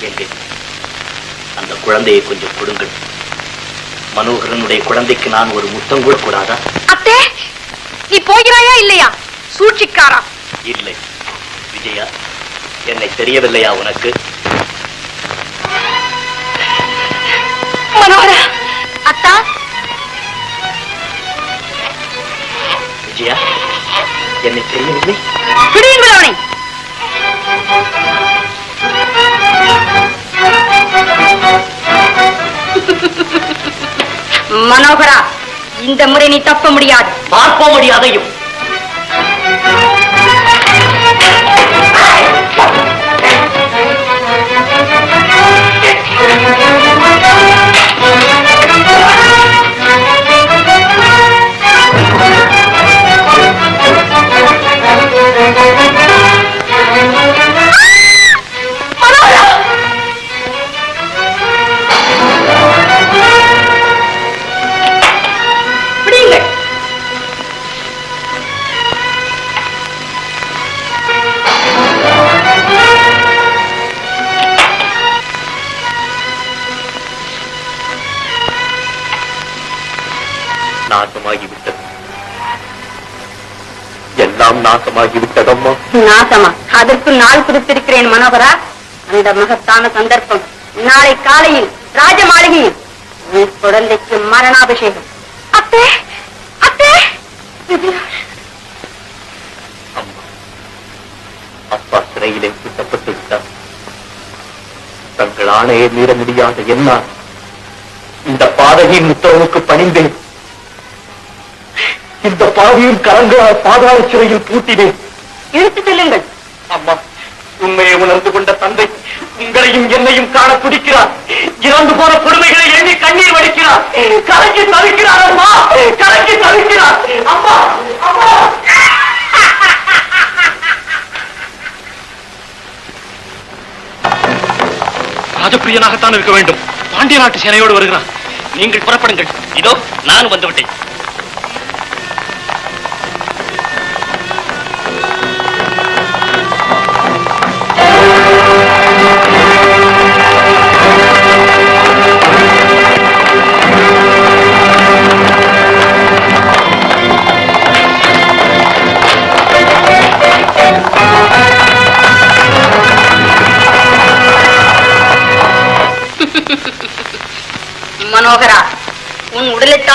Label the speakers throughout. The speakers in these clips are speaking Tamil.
Speaker 1: எங்கே அந்த குழந்தையை கொஞ்சம் கொடுங்கள். மனோகரனுடைய குழந்தைக்கு நான் ஒரு முத்தம் கூட கூடாதா
Speaker 2: அத்தே நீ போகிறாயா இல்லையா? சூழ்ச்சிக்காரா?
Speaker 1: இல்லை. விஜயா என்னை தெரியவில்லையா உனக்கு?
Speaker 2: மனோகரா அத்தா.
Speaker 1: விஜயா என்னை தெரியவில்லை?
Speaker 2: பிடியுங்கள் அவனை. மனோகரா இந்த முறை நீ தப்ப முடியாது.
Speaker 1: பார்ப்போம் முடியாதையும் நாசமாகிவிட்டது. எல்லாம் நாசமாகிவிட்டதம்மா.
Speaker 2: நாசமா. அதற்கு நாள் குறித்திருக்கிறேன் மனோகரா. அந்த மகத்தான சந்தர்ப்பம். நாளை காலையில் ராஜ மாளிகையில் உன் குழந்தைக்கு மரணாபிஷேகம். அத்தே!
Speaker 1: அம்மா அப்பா சிறையிலே குட்டப்பட்டு விட்டார் தங்கள் ஆணையை மீற முடியாத என்னால் இந்த பாதகியின் உத்தரவுக்கு பணிந்தேன். இந்த பாவியின் கரங்களால் பாதாள சிறையில் பூட்டினேன்.
Speaker 2: இழுத்து செல்லுங்கள்.
Speaker 1: அம்மா உண்மையை உணர்ந்து கொண்ட தந்தை உங்களையும் என்னையும் காண துடிக்கிறார் இறந்து போன கொடுமைகளை எண்ணி கண்ணீர் வடிக்கிறார். கலக்கி தவிக்கிறார் அம்மா கலக்கி தவிக்கிறார். அம்மா அம்மா.
Speaker 3: ராஜபிரியனாகத்தான் இருக்க வேண்டும். பாண்டிய நாட்டு சேனையோடு வருகிறான். நீங்கள் புறப்படுங்கள்.
Speaker 1: இதோ நான் வந்து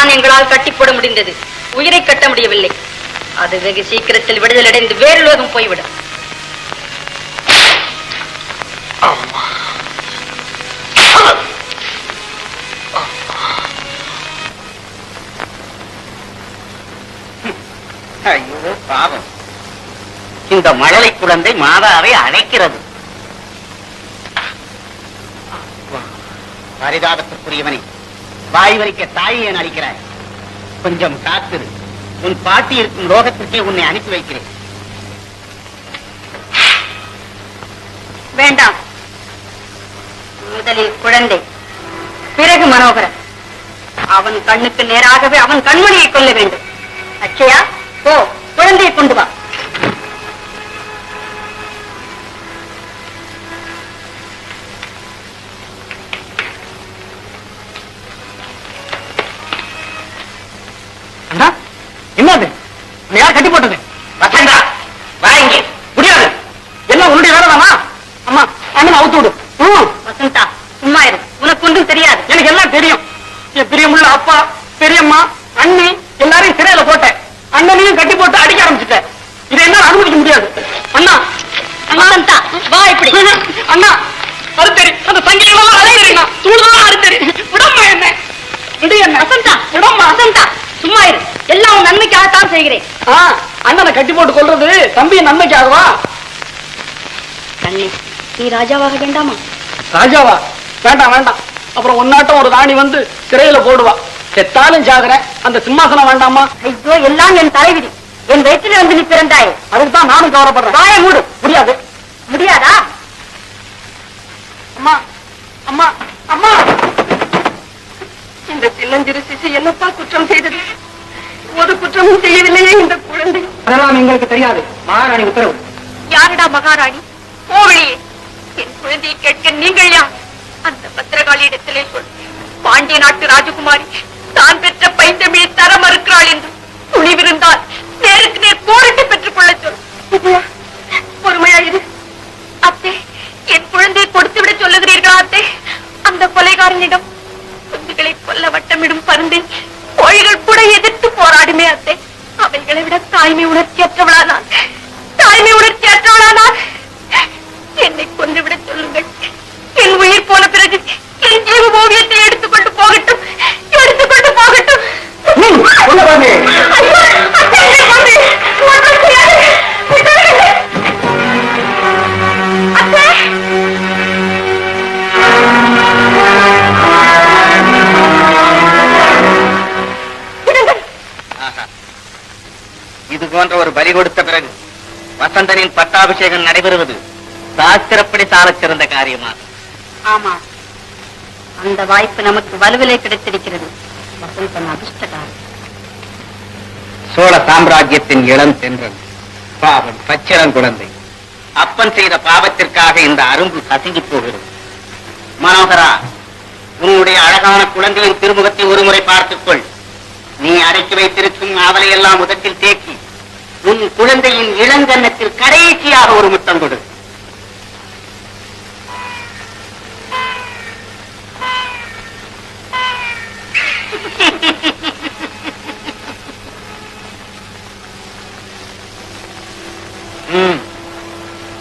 Speaker 2: உடலைத்தான் எங்களால் கட்டிப்போட முடிந்தது. உயிரை கட்ட முடியவில்லை. அது வெகு சீக்கிரத்தில் விடுதலை அடைந்து வேறு லோகம் போய்விடும்.
Speaker 4: ஐயோ பாவம். இந்த மழலை குழந்தை மாதாவை அழைக்கிறது. பரிதாபத்துக்குரியவனே வாய் வரைக்க தாயை ஏன் அளிக்கிறாய் கொஞ்சம் காத்திரு. உன் பாட்டி இருக்கும் லோகத்திற்கே உன்னை அனுப்பி வைக்கிறேன்.
Speaker 2: வேண்டாம். முதலில் குழந்தை. பிறகு மனோகரன். அவன் கண்ணுக்கு நேராகவே அவன் கண்மணியை கொள்ள வேண்டும். அச்சயா? போ குழந்தையை கொண்டு வா
Speaker 4: அண்ணா என்னது உன்னை யார் கட்டி போட்டது வசந்தா வாங்க முடியாது எல்லாம் உன்னுடைய வேலைதானா அம்மா அண்ணன் அவுத்து விடு ம்,
Speaker 2: வசந்தா சும்மா இரு உனக்கு ஒன்றும் தெரியாது
Speaker 4: எனக்கு எல்லாம் தெரியும் என் பிரியமுள்ள அப்பா பெரியம்மா அண்ணி எல்லாரையும் சிறையில போட்டேன். அண்ணனையும் கட்டி போட்டு அடிக்க ஆரம்பிச்சுட்டேன். இதை என்ன அனுமதிக்க முடியாது. அண்ணா அண்ணா
Speaker 2: வா இப்படி.
Speaker 4: அண்ணா அறுத்தறி அந்த சங்கிலியெல்லாம் அறுத்தறிண்ணா தூள்தான் அறுத்தறி விடம்மா என்ன? விடு என்ன?
Speaker 2: வசந்தா
Speaker 4: விடம்மா.
Speaker 2: வசந்தா சும்மா இரு. எல்லாம் உன் நன்மைக்காகத்தான் செய்கிறேன்.
Speaker 4: ஆ, அண்ணனை கட்டி போட்டு கொள்றது தம்பியை நன்மைக்காகவா?
Speaker 2: கண்ணே நீ ராஜாவாக வேண்டாமா?
Speaker 4: ராஜாவா? வேண்டாம் வேண்டாம். அப்புறம் ஒன்னாட்டம் ஒரு ராணி வந்து சிறையில போடுவா. செத்தாலும் சாகுறேன் அந்த சிம்மாசனம் வேண்டாமா?
Speaker 2: ஐயோ எல்லாம் என் தலைவிதி. என் வயிற்றில் வந்து நீ பிறந்தாயே
Speaker 4: அதுக்கு தான் நானும் கவலைப்படுறேன்.
Speaker 2: வாயை மூடு.
Speaker 4: முடியாது.
Speaker 2: முடியாதா?
Speaker 4: அம்மா அம்மா அம்மா!
Speaker 2: இந்த சின்னஞ்சிறு சிசு என்னப்பா குற்றம் செய்தது? ஒரு குற்றமும் செய்யவில்லையே இந்த குழந்தை.
Speaker 4: அதெல்லாம் எங்களுக்கு தெரியாது. மகாராணி உத்தரவு.
Speaker 2: யாரடா மகாராணி? கோவிலியே என் குழந்தையை கேட்க நீங்கள் யார்? இடத்திலே சொல். பாண்டிய நாட்டு ராஜகுமாரி தான் பெற்ற பைந்தமிழை தர மறுக்கிறாள் என்று துணிவிருந்தால் நேருக்கு நேர் போரிட்டு பெற்றுக் கொள்ள சொல். விஜயா, பொறுமையா இரு அத்தே என் குழந்தையை கொடுத்து விட சொல்லுகிறீர்களா அத்தே? அந்த கொலைகாரனிடம் குஞ்சுகளை கொல்ல வட்டமிடும் பருந்தை கோழிகள் கூட எதிர்த்து போராடுமே அத்தை. அவைகளை விட தாய்மை உணர்ச்சியற்றவளா
Speaker 5: வசந்தனின் பட்டாபிஷேகம் நடைபெறுவது சாஸ்திரப்படி சாலச் சிறந்த காரியமா
Speaker 2: ஆமா அந்த வாய்ப்பு நமக்கு வலுவிலே கிடைத்திருக்கிறது வசந்தன் அதிர்ஷ்டக்காரன்
Speaker 5: சோழ சாம்ராஜ்யத்தின் இளம் தென்றல் பாவம் பச்சிரன் குழந்தை அப்பன் செய்த பாவத்திற்காக இந்த அரும்பு கசங்கி போகிறது மனோகரா உன்னுடைய அழகான குழந்தையின் திருமுகத்தை ஒருமுறை பார்த்துக்கொள் நீ அடக்கி வைத்திருக்கும் ஆவலை எல்லாம் முதத்தில் தேக்கி உன் குழந்தையின் இளங்கன்னத்தில் கடைசியாக ஒரு முத்தம் கொடு.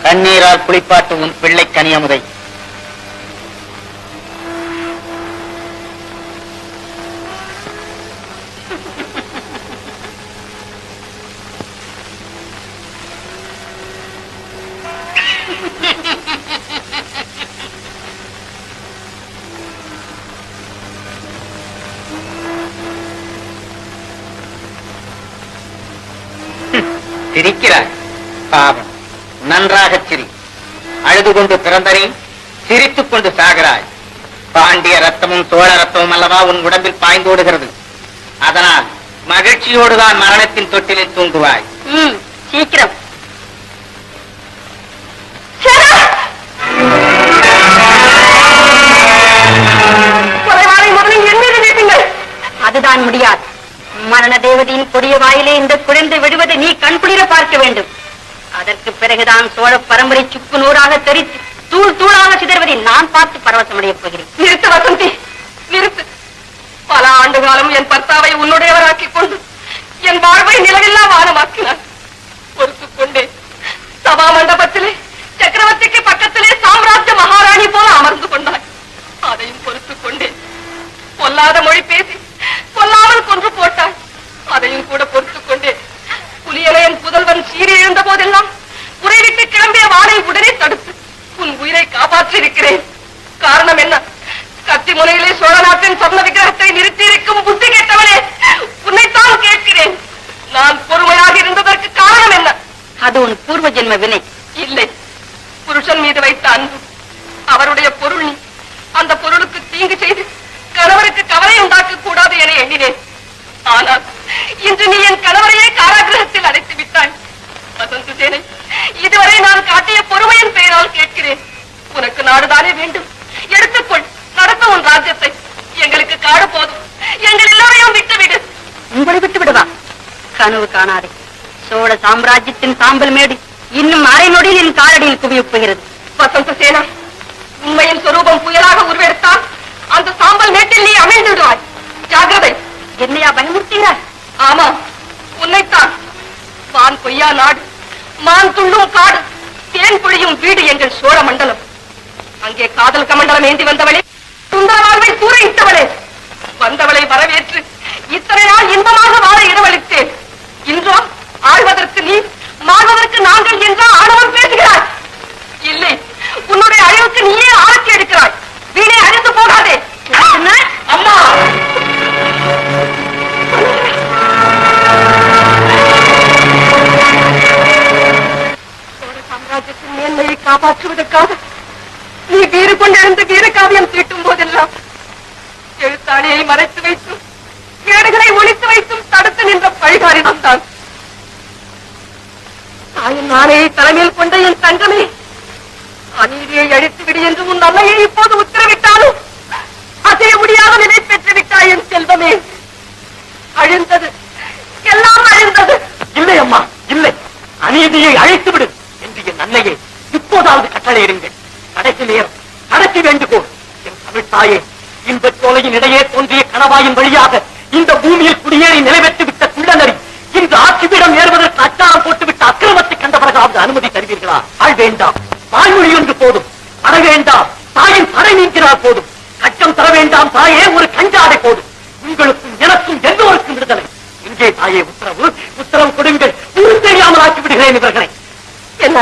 Speaker 5: கண்ணீரால் குளிப்பாட்டு உன் பிள்ளை கனியமுதை சிரிக்கிறாய் பாவம் நன்றாக சிரி அழுது கொண்டு பிறந்தனே சிரித்துக் கொண்டு சாகிறாய். பாண்டிய ரத்தமும் சோழ ரத்தமும் அல்லவா உன் உடம்பில் பாய்ந்தோடுகிறது. அதனால் மகிழ்ச்சியோடுதான் மரணத்தின் தொட்டிலில் தூங்குவாய்.
Speaker 2: ம் சீக்கிரம். அதுதான் முடியாது. மரண தேவதையின் கொடிய வாயிலே இந்த குழந்தை விடுவதை நீ கண்குளிர பார்க்க வேண்டும். அதற்கு பிறகுதான் சோழ பரம்பரை சுக்கு நூறாக தெரித்து தூள் தூளாக சிதறுவதை நான் பார்த்து பரவசமடைய போகிறேன்.
Speaker 6: நிறுத்து வசந்தி நிறுத்து. பல ஆண்டு காலம் என் பர்த்தாவை உன்னுடையவராக்கிக் கொண்டு என் வாழ்வை நிலவில்லா வானமாக்கினார். பொறுத்துக் கொண்டே சபா மண்டபத்திலே சக்கரவர்த்திக்கு பக்கத்திலே சாம்ராஜ்ய மகாராணி போல அமர்ந்து கொண்டாய். அதையும் பொறுத்துக் கொண்டே பொல்லாத மொழி பேசி
Speaker 2: கனவு காணாதே. சோழ சாம்ராஜ்யத்தின் சாம்பல் மேடு இன்னும் அரை நொடியில் என் காலடியில் குவியப் போகிறது.
Speaker 6: வசந்த சேனா உண்மையின் சொரூபம் புயலாக உருவெடுத்தால் அந்த சாம்பல் மேட்டில் நீ அமைந்து விடுவாய் ஜாகிரதை
Speaker 2: என்னையா பயமுறுத்துகிறார்
Speaker 6: ஆமா உன்னைத்தான். வான் கொய்யா நாடு மான் துள்ளும் காடு தேன் பொழியும் வீடு எங்கள் சோழ மண்டலம். அங்கே காதல் கமண்டலம் ஏந்தி வந்தவளே சுந்தர வாழ்வை கூறையிட்டவளே வந்தவளை வரவேற்று இத்தனை நாள் இன்பமாக வாழ இடமளித்தேன். இன்றோ ஆழ்வதற்கு நீ மாழ்வதற்கு நாங்கள் குழந்தையை அழைத்து என்று என்
Speaker 1: அன்னையை இப்போதாவது கட்டளையிடுங்கள் கடைசி நேரம் கடைசி வேண்டுகோள். என் தமிழ்த்தாயே இந்த சோலையின் இடையே தோன்றிய கணவாயின் வழியாக இந்த பூமியில் குடியேறி நிறைவேற்றி விட்ட குள்ளநரி இன்று ஆட்சிபீடம் ஏறுவதற்கு அச்சாரம் போட்டுவிட்ட அக்கிரமத்தை கண்ட அனுமதி தருவீர்களா? ஆள் வேண்டாம். வாய்மொழி என்று போதும். அற வேண்டாம். தாயின் பறை நீக்கிறார் போதும். கட்டம் தர வேண்டாம். தாயே
Speaker 6: ഇനി തുറക്കണേ എന്നാ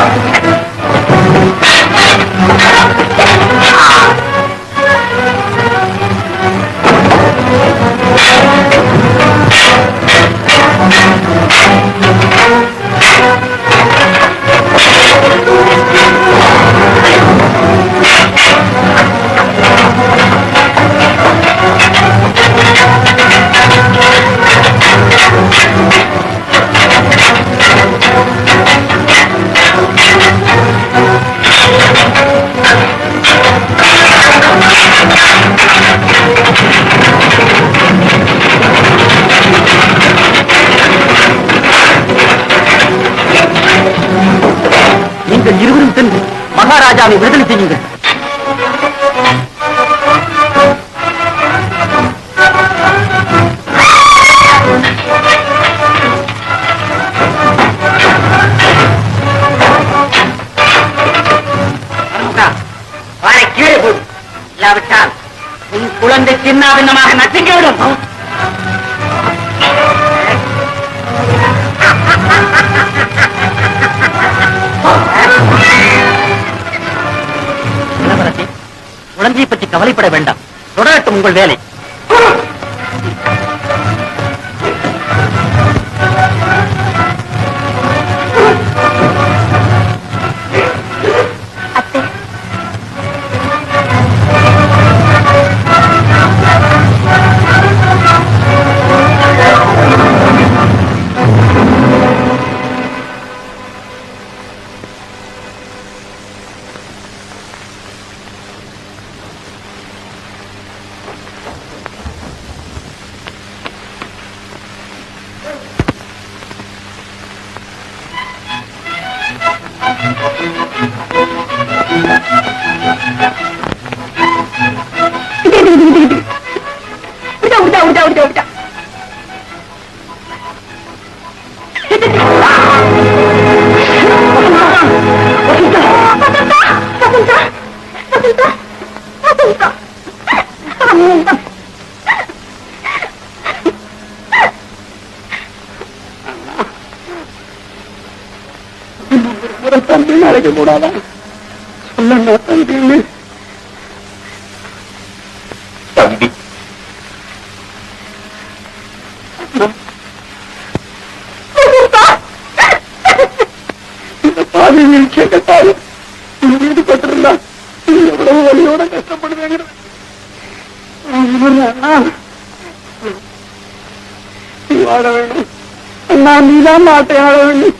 Speaker 6: Oh,
Speaker 3: மகாராஜாவை விடுதலை செய்யுங்கள் வாழை கீழே போடு இல்லாவிட்டால் உன் குழந்தை சின்னாபின்னமாக நசுங்கிவிடும் குழந்தையை பற்றி கவலைப்பட வேண்டாம். தொடரட்டும் உங்கள் வேலை. நாளைக்கு கூடாதா சொல்லுங்க தம்பி. தம்பி இந்த பாதி வீழ்ச்சியை கட்டாது வீடு பட்டிருந்தா எவ்வளவு வழியோட கஷ்டப்படுவேங்கிற. நீ வாழ வேணும் நான் நீதான் மாட்டை ஆட வேண்டும்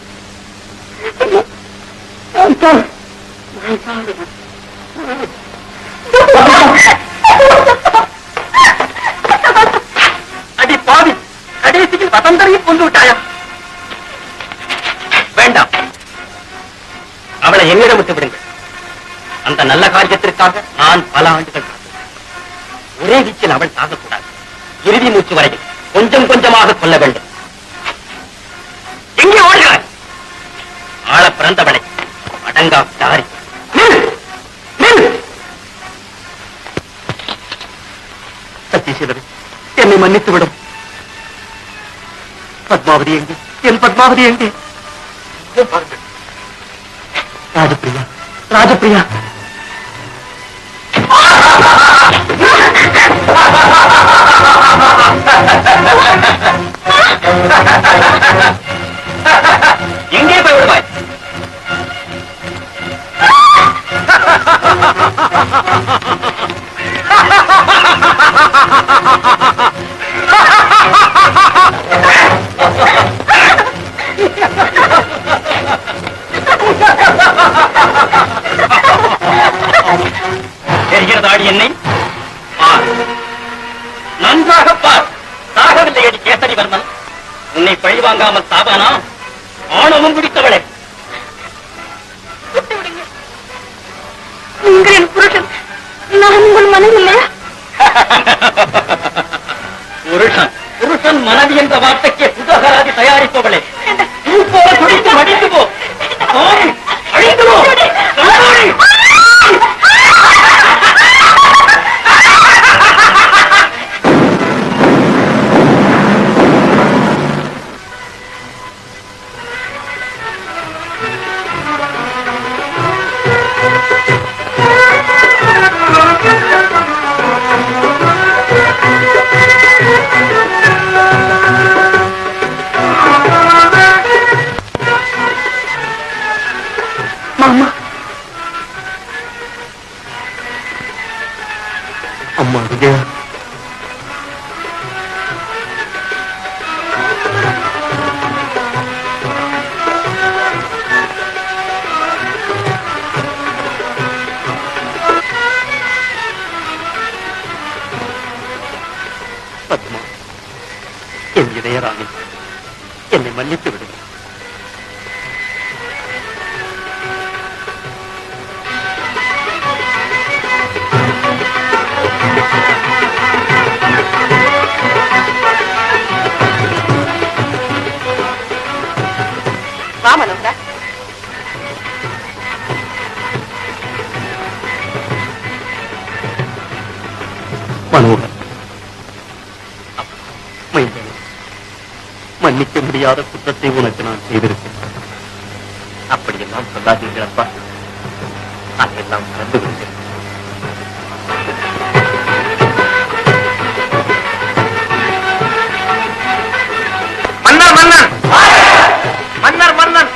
Speaker 3: அண்ணா, அடி பாவி கடைசியில் வசந்தரையும் கொண்டு விட்டாயா? வேண்டாம். அவளை என்னிடம் விட்டு விடுங்கள். அந்த நல்ல காரியத்திற்காக நான் பல ஆண்டுகள் ஒரே வீச்சில் அவள் சாகக்கூடாது இறுதி மூச்சு வரையில் கொஞ்சம் கொஞ்சமாக கொல்ல வேண்டும். எங்கே ஓடுகிறாய்? ஆள பிறந்தவளை அடங்கா என்னை மன்னித்து விடும் பத்மாவதி எங்கே? என் பத்மாவதி எங்கே? ராஜபிரியா ராஜபிரியா எங்கே போய் விடுவாய்? தாடி என்னை? பார். நன்றாக பார். சாகவில்லை அடி கேசரிவர்மன் உன்னை பழி வாங்காமல் சாவானா? ஆணவம்
Speaker 6: குடி
Speaker 1: മന്നിച്ചുവിടും വാമനുണ്ട് മനോഹർ முடியாத குற்றத்தை உனக்கு நான் செய்திருக்கேன் அப்படியெல்லாம் சொல்லாதீர்கள் அப்பா. அதையெல்லாம் மறந்து கொண்டேன் மன்னர் மன்னர்! மன்னர் மன்னர்!